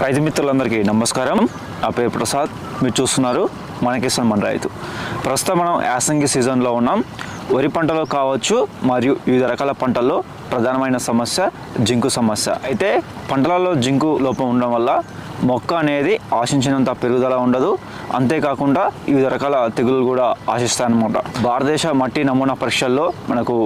రైతు మిత్రులందరికీ నమస్కారం. నా పేరు ప్రసాద్. మీరు చూస్తున్నారు మనకేశ్వర మన రైతు. ప్రస్తుతం మనం యాసంగి సీజన్లో ఉన్నాం. వరి పంటలో కావచ్చు మరియు వివిధ రకాల పంటల్లో ప్రధానమైన సమస్య జింకు సమస్య. అయితే పంటలలో జింకు లోపం ఉండడం వల్ల మొక్క అనేది ఆశించినంత పెరుగుదల ఉండదు. అంతేకాకుండా వివిధ రకాల తెగులు కూడా ఆశిస్తాయన్నమాట. భారతదేశ మట్టి నమూనా పరీక్షల్లో మనకు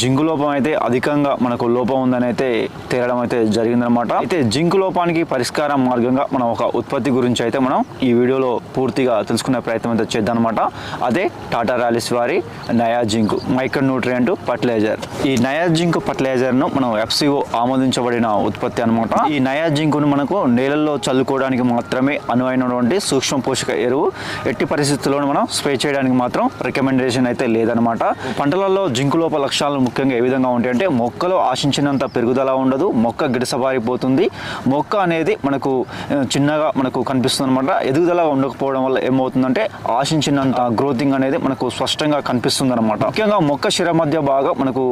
జింకు లోపం అయితే అధికంగా మనకు లోపం ఉందని అయితే తేలడం అయితే జరిగిందనమాట అయితే జింకు లోపానికి పరిష్కార మార్గంగా మనం ఒక ఉత్పత్తి గురించి అయితే మనం ఈ వీడియోలో పూర్తిగా తెలుసుకునే ప్రయత్నం అయితే చేద్దాం అనమాట అదే టాటా ర్యాలీస్ వారి నయా జింకు మైక్రో న్యూట్రియంట్ ఫర్టిలైజర్. ఈ నయా జింకు ఫర్టిలైజర్ను మనం ఎఫ్సిఓ ఆమోదించబడిన ఉత్పత్తి అనమాట ఈ నయా జింకును మనకు నేలల్లో చల్లుకోవడానికి మాత్రమే అనువైనటువంటి సూక్ష్మ పోషక ఎరువు ఎట్టి పరిస్థితుల్లోనూ మనం స్ప్రే చేయడానికి మాత్రం రికమెండేషన్ అయితే లేదనమాట పంటలలో జింకు లోప లక్షణాలు ముఖ్యంగా ఏ విధంగా ఉంటాయంటే మొక్కలో ఆశించినంత పెరుగుదల ఉండదు మొక్క గిడసబారిపోతుంది మొక్క అనేది మనకు చిన్నగా మనకు కనిపిస్తుంది అనమాట ఎదుగుదల ఉండకపోవడం వల్ల ఏమవుతుందంటే ఆశించినంత గ్రోతింగ్ అనేది మనకు స్పష్టంగా కనిపిస్తుంది అనమాట ముఖ్యంగా మొక్క శిర మధ్య బాగా మనకు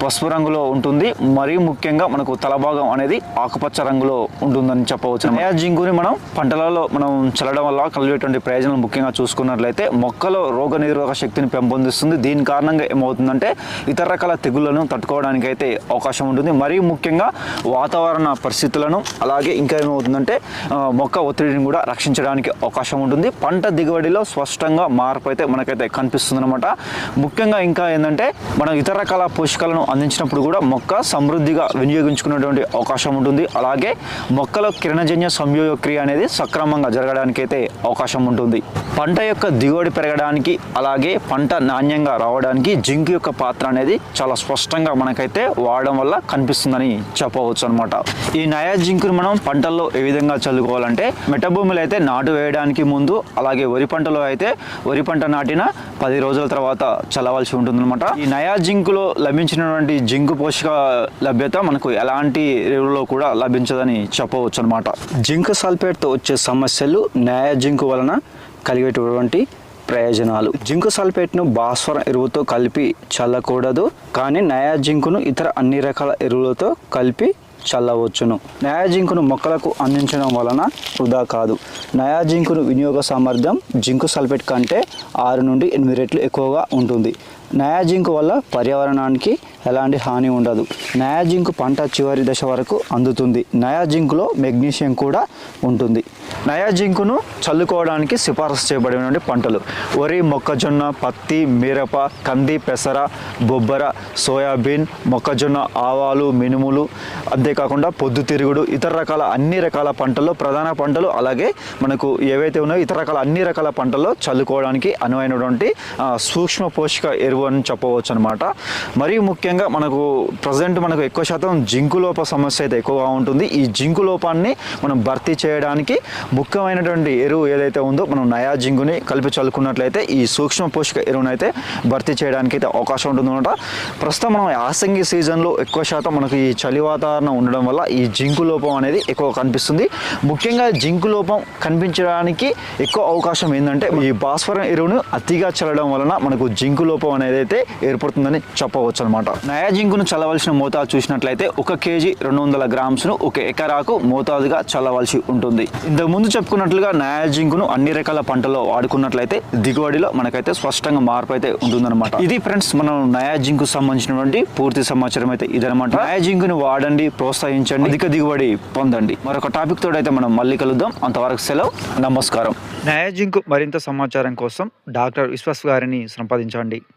పసుపు రంగు రంగులో ఉంటుంది. మరీ ముఖ్యంగా మనకు తల భాగం అనేది ఆకుపచ్చ రంగులో ఉంటుందని చెప్పవచ్చు నయా జింకుని మనం పంటలలో మనం చల్లడం వల్ల కలిగేటువంటి ప్రయోజనాలు ముఖ్యంగా చూసుకున్నట్లయితే మొక్కలో రోగ నిరోధక శక్తిని పెంపొందిస్తుంది. దీని కారణంగా ఏమవుతుందంటే ఇతర రకాల తెగుళ్ళను తట్టుకోవడానికి అయితే అవకాశం ఉంటుంది. మరీ ముఖ్యంగా వాతావరణ పరిస్థితులను అలాగే ఇంకా ఏమవుతుందంటే మొక్క ఒత్తిడిని కూడా రక్షించడానికి అవకాశం ఉంటుంది. పంట దిగుబడిలో స్పష్టంగా మార్పు అయితే మనకైతే కనిపిస్తుంది అనమాట ముఖ్యంగా ఇంకా ఏంటంటే మనం ఇతర రకాల పోషకాలను అందించినప్పుడు కూడా మొక్క సమృద్ధిగా వినియోగించుకునేటువంటి అవకాశం ఉంటుంది. అలాగే మొక్కలో కిరణజన్య సంయోగ క్రియ అనేది సక్రమంగా జరగడానికి అయితే అవకాశం ఉంటుంది. పంట యొక్క దిగుబడి పెరగడానికి అలాగే పంట నాణ్యంగా రావడానికి జింక్ యొక్క పాత్ర అనేది చాలా స్పష్టంగా మనకైతే వాడడం వల్ల కనిపిస్తుందని చెప్పవచ్చు అనమాట ఈ నయా జింక్ను మనం పంటల్లో ఏ విధంగా చల్లుకోవాలంటే మెటభూమిలో అయితే నాటు వేయడానికి ముందు అలాగే వరి పంటలో అయితే వరి పంట నాటిన పది రోజుల తర్వాత చల్లవలసి ఉంటుందన్నమాట. ఈ నయా జింకులో లభించినటువంటి జింక్ పోషక లభ్యత మనకు ఎలాంటి ఎరువులో కూడా లభించదని చెప్పవచ్చు అనమాట జింక్ సల్ఫేట్తో వచ్చే సమస్యలు న్యాయ జింకు వలన కలిగేటటువంటి ప్రయోజనాలు. జింకు సల్ఫేట్ను భాస్వరం ఎరువుతో కలిపి చల్లకూడదు కానీ నయా జింకును ఇతర అన్ని రకాల ఎరువులతో కలిపి చల్లవచ్చును. నయా జింకును మొక్కలకు అందించడం వలన వృధా కాదు. నయా జింకును వినియోగ సామర్థ్యం జింకు సల్ఫేట్ కంటే ఆరు నుండి ఎనిమిది రెట్లు ఎక్కువగా ఉంటుంది. నయాజింకు వల్ల పర్యావరణానికి ఎలాంటి హాని ఉండదు. నయాజింకు పంట చివరి దశ వరకు అందుతుంది. నయాజింకులో మెగ్నీషియం కూడా ఉంటుంది. నయా జింకును చల్లుకోవడానికి సిఫారసు చేయబడినటువంటి పంటలు వరి మొక్కజొన్న పత్తి మిరప కంది పెసర బొబ్బర సోయాబీన్ మొక్కజొన్న ఆవాలు మినుములు అంతేకాకుండా పొద్దుతిరుగుడు ఇతర రకాల అన్ని రకాల పంటల్లో ప్రధాన పంటలు అలాగే మనకు ఏవైతే ఉన్నాయో ఇతర రకాల అన్ని రకాల పంటల్లో చల్లుకోవడానికి అనువైనటువంటి సూక్ష్మ పోషక ఎరువు అని చెప్పవచ్చు అనమాట మరీ ముఖ్యంగా మనకు ప్రజెంట్ మనకు ఎక్కువ శాతం జింకు లోప సమస్య అయితే ఎక్కువగా ఉంటుంది. ఈ జింకు లోపాన్ని మనం భర్తీ చేయడానికి ముఖ్యమైనటువంటి ఎరువు ఏదైతే ఉందో మనం నయా జింకుని కలిపి చల్లుకున్నట్లయితే ఈ సూక్ష్మ పోషక ఎరువును అయితే భర్తీ చేయడానికి అయితే అవకాశం ఉంటుందన్నమాట. ప్రస్తుతం మనం యాసంగి సీజన్లో ఎక్కువ శాతం మనకు ఈ చలి వాతావరణం ఉండడం వల్ల ఈ జింకు లోపం అనేది ఎక్కువ కనిపిస్తుంది. ముఖ్యంగా జింకు లోపం కనిపించడానికి ఎక్కువ అవకాశం ఏంటంటే ఈ భాస్వరం ఎరువును అతిగా చల్లడం వలన మనకు జింకు లోపం అనేది అయితే ఏర్పడుతుందని చెప్పవచ్చు అనమాట నయా జింకును చల్లవలసిన మోతాదు చూసినట్లయితే ఒక కేజీ రెండు వందల గ్రామ్స్ను ఒక ఎకరాకు మోతాదుగా చల్లవలసి ఉంటుంది. ఇంతకు ముందు చెప్పుకున్నట్లుగా నయాజింకును అన్ని రకాల పంటలో వాడుకున్నట్లయితే దిగుబడిలో మనకైతే స్పష్టంగా మార్పు అయితే ఉంటుందన్నమాట. ఇది ఫ్రెండ్స్ మనం నయాజింకు సంబంధించినటువంటి పూర్తి సమాచారం అయితే ఇదనమాట నయాజింకును వాడండి ప్రోత్సహించండి అధిక దిగుబడి పొందండి. మరొక టాపిక్ తోడైతే మనం మళ్ళీ కలుద్దాం. అంతవరకు సెలవు నమస్కారం. నయాజింకు మరింత సమాచారం కోసం డాక్టర్ విశ్వాస్ గారిని సంపాదించండి